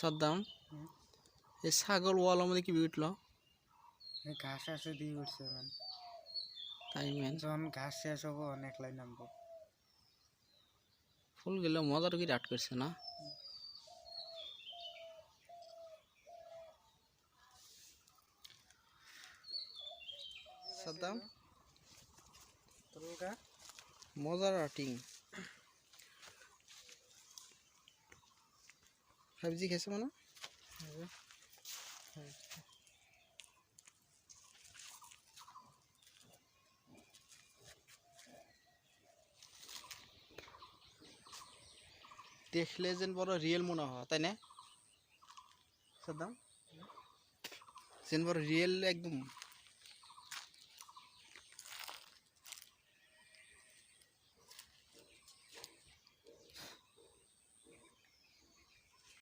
সাদ্দাম। এই ছাগল ওয়ালের মধ্যে কি উঠল ঘাস আছে দিয়ে উঠছে মান তাই মেন যখন ঘাস শেষ হব অনেক লাই নামবো। ফুল গেলে মজার করে আট করছে না? সাদ্দাম মজার আটিং ফাইভ জি খেয়েছে মানে দেখলে যেন বড় রিয়েল মনে হয় তাই না সাদ্দাম যেন বড় রিয়েল একদম